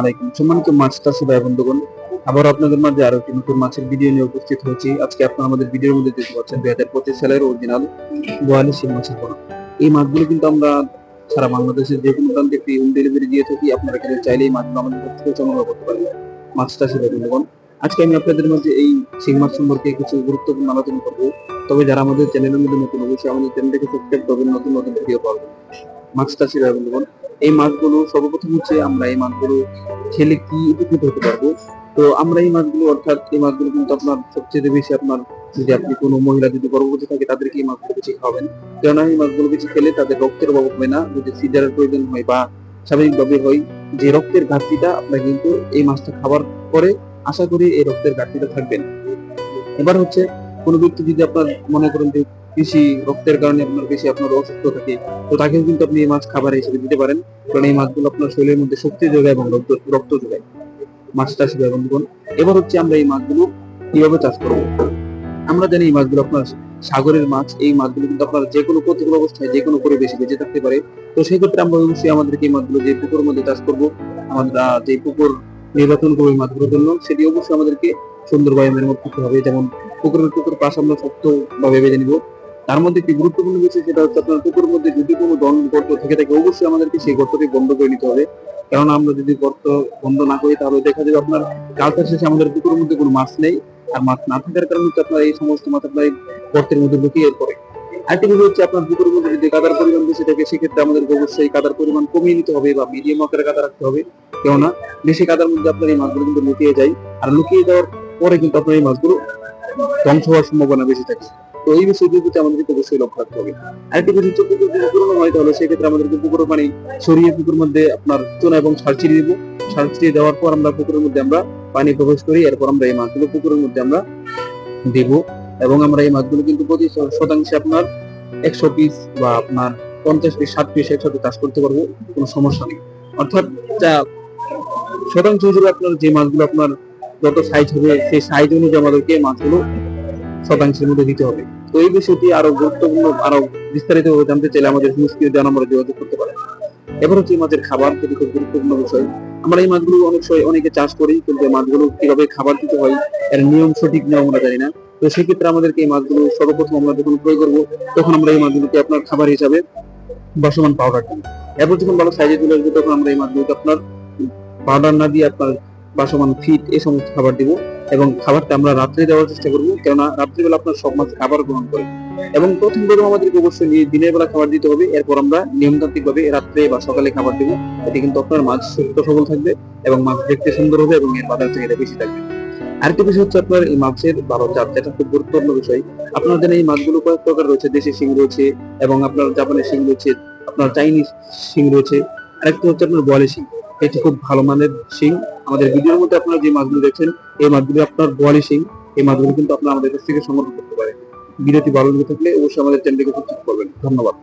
আলাইকুম। সম্মানিত মাছ চাষি ভাই বন্ধুগণ আবার আপনাদের মাঝে আরও একটি নতুন মাছের ভিডিও নিয়ে উপস্থিত হয়েছি। আজকে আপনারা আমাদের ভিডিওর মধ্যে দেখতে পাচ্ছেন দুই হাজার পঁচিশ সালের অরিজিনাল বোয়ালি শিং মাছের এই মাছগুলো কিন্তু আমরা সারা বাংলাদেশের যে কোনো প্রান্তে হোম ডেলিভারি দিয়ে থাকি। আপনারা কিন্তু চাইলে এই মাছগুলো আমাদের কাছ থেকে সংগ্রহ করতে পারেন, মাছ চাষি ভাই বন্ধুগণ। আজকে আমি আপনাদের মাঝে এই শিং মাছ সম্পর্কে কিছু গুরুত্বপূর্ণ আলোচনা করব। তবে যারা আমাদের চ্যানেলের মধ্যে নতুন অবশ্যই আমাদের চ্যানেলটিকে সাবস্ক্রাইব করবেন, নতুন নতুন ভিডিও পাবেন মাছ চাষি ভাই বন্ধুগণ এই মাছগুলো সর্বপ্রথম হচ্ছে আমরা এই মাছগুলো খেলে কি উপকৃত হতে পারব? তো আমরা এই মাছগুলো, অর্থাৎ এই মাছগুলো কিন্তু আপনার সবচেয়ে বেশি আপনার যদি আপনি কোনো মহিলা যদি গর্ভবতী থাকে, তাদেরকে এই মাছগুলো বেশি খাওয়াবেন। কেননা এই মাছগুলো বেশি খেলে তাদের রক্তের অভাব হবে না, যদি সিজারের প্রয়োজন হয় বা স্বাভাবিকভাবে হয়, যে রক্তের ঘাটতিটা আপনার কিন্তু এই মাছটা খাবার পরে আশা করি এই রক্তের ঘাটতিটা থাকবে না। এবার হচ্ছে কোনো ব্যক্তি যদি আপনার মনে করেন যে বেশি রক্তের কারণে আপনার বেশি আপনার অসুস্থ থাকে, তো তাকেও কিন্তু আপনি এই মাছ খাবার হিসেবে দিতে পারেন। কারণ এই মাছগুলো আপনার শরীরের মধ্যে শক্তি যোগায় এবং রক্ত রক্ত যোগায়। মাছ চাষ বন্ধুগণ এবার হচ্ছে আমরা এই মাছগুলো কীভাবে চাষ করব? আমরা জানি এই মাছগুলো আপনার সাগরের মাছ, এই মাছগুলো কিন্তু আপনার যে কোনো প্রতিকূল অবস্থায় যে কোনো পরিবেশে বেঁচে থাকতে পারে। তো সেই ক্ষেত্রে আমরা অবশ্যই আমাদেরকে এই মাছগুলো যে পুকুরের মধ্যে চাষ করব, আমরা যে পুকুর নির্বাচন করব এই মাছগুলোর জন্য, সেটি অবশ্যই আমাদেরকে সুন্দরভাবে মেরামত করতে হবে। যেমন পুকুরের পুকুর পাশ আমরা শক্ত ভাবে বেঁধে নিব। তার মধ্যে একটি গুরুত্বপূর্ণ বিষয় সেটা হচ্ছে আপনার পুকুরের মধ্যে যদি কোনো গর্ত থেকে থাকে, অবশ্যই আমাদেরকে সেই গর্তটি বন্ধ করে নিতে হবে। কারণ আমরা যদি গর্ত বন্ধ না করি, তাহলে দেখা যাবে আপনার কালচার শেষে আমাদের পুকুরের মধ্যে কোনো মাছ নেই। আর মাছ না থাকার কারণে হচ্ছে আপনার এই সমস্ত মাছ আপনার এই গর্তের মধ্যে লুকিয়ে পড়ে। আরেকটি বিষয় হচ্ছে আপনার পুকুরের মধ্যে যদি কাদার পরিমাণ বেশি থাকে, সেক্ষেত্রে আমাদেরকে অবশ্যই কাদার পরিমাণ কমিয়ে নিতে হবে বা মিডিয়াম আকারে কাদা রাখতে হবে। কেননা বেশি কাদার মধ্যে আপনার এই মাছগুলো কিন্তু লুকিয়ে যায়। আর লুকিয়ে যাওয়ার পরে কিন্তু আপনার এই মাছগুলো ধ্বংস হওয়ার সম্ভাবনা বেশি থাকে। এই প্রতি আমাদেরকে অবশ্যই লক্ষ্য রাখতে হবে আরেকটি বিষয় যদি হয়, তাহলে সেক্ষেত্রে আমাদেরকে পুকুরের পানি সরিয়ে পুকুর মধ্যে আপনার এবং সার ছিটিয়ে দিব। সার ছিটিয়ে দেওয়ার পর আমরা পুকুরের মধ্যে আমরা পানি প্রবেশ করি, এরপর আমরা এই মাছগুলো পুকুরের মধ্যে আমরা দিব। এবং আমরা এই মাছগুলো কিন্তু প্রতি শতাংশে আপনার একশো পিস বা আপনার পঞ্চাশ পিস ষাট পিস একসাথে চাষ করতে পারব, কোনো সমস্যা নেই। অর্থাৎ যা শতাংশ হিসেবে আপনার যে মাছগুলো আপনার যত সাইজ হবে, সেই সাইজ অনুযায়ী আমাদেরকে মাছগুলো শতাংশের মধ্যে দিতে হবে। তো এই বিষয়টি আরও গুরুত্বপূর্ণ, আরও বিস্তারিত জানতে চাইলে আমাদের সংস্কৃতি আমরা যোগাযোগ করতে পারেন। এবার হচ্ছে এই মাছের খাবার যেটি খুব গুরুত্বপূর্ণ বিষয়। আমরা এই মাছগুলো অনেক সময় অনেকে চাষ করি, কিন্তু এই মাছগুলো কীভাবে খাবার দিতে হয়, এর নিয়ম সঠিক নিয়ম আমরা জানি না। তো সেক্ষেত্রে আমাদেরকে এই মাছগুলো সর্বপ্রথম আমরা যখন প্রয়োগ করব, তখন আমরা এই মাছগুলোকে আপনার খাবার হিসাবে বাসমান পাউডার দিই এরপর যখন ভালো সাইজে চলে আসবে, তখন আমরা এই মাছগুলোকে আপনার পাউডার না দিয়ে আপনার বাসমান ফিট এই সমস্ত খাবার দিব এবং খাবারটা আমরা রাত্রে দেওয়ার চেষ্টা করব, কেননা রাত্রিবেলা আপনার সব মাছ খাবার গ্রহণ করে। এবং প্রথম প্রথম আমাদেরকে অবশ্যই দিনের বেলা খাবার দিতে হবে, এরপর আমরা নিয়মতান্ত্রিক ভাবে রাত্রে বা সকালে খাবার দিব। এতে কিন্তু আপনার মাছ সুস্থ সবল থাকবে এবং মাছ দেখতে সুন্দর হবে এবং এর বাজার চাহিদা বেশি থাকবে। আরেকটি বিষয় হচ্ছে আপনার এই মাছের ভালো জাত, যেটা খুব গুরুত্বপূর্ণ বিষয়। আপনার জানেন এই মাছগুলো কয়েক প্রকার রয়েছে, দেশি শিং রয়েছে এবং আপনার জাপানের শিং রয়েছে, আপনার চাইনিজ শিং রয়েছে। আরেকটি হচ্ছে আপনার বলে শিং। এটি খুব ভালো মানের শিং। আমাদের ভিডিওর মধ্যে আপনারা যে মাছগুলো দেখছেন, এই মাছগুলো আপনার বোয়ালি শিং। এই মাছগুলো কিন্তু আপনারা আমাদের কাছ থেকে সংগ্রহ করতে পারেন। ভিডিওটি ভালো লেগে থাকলে অবশ্যই আমাদের চ্যানেলটিকে সাবস্ক্রাইব করবেন। ধন্যবাদ।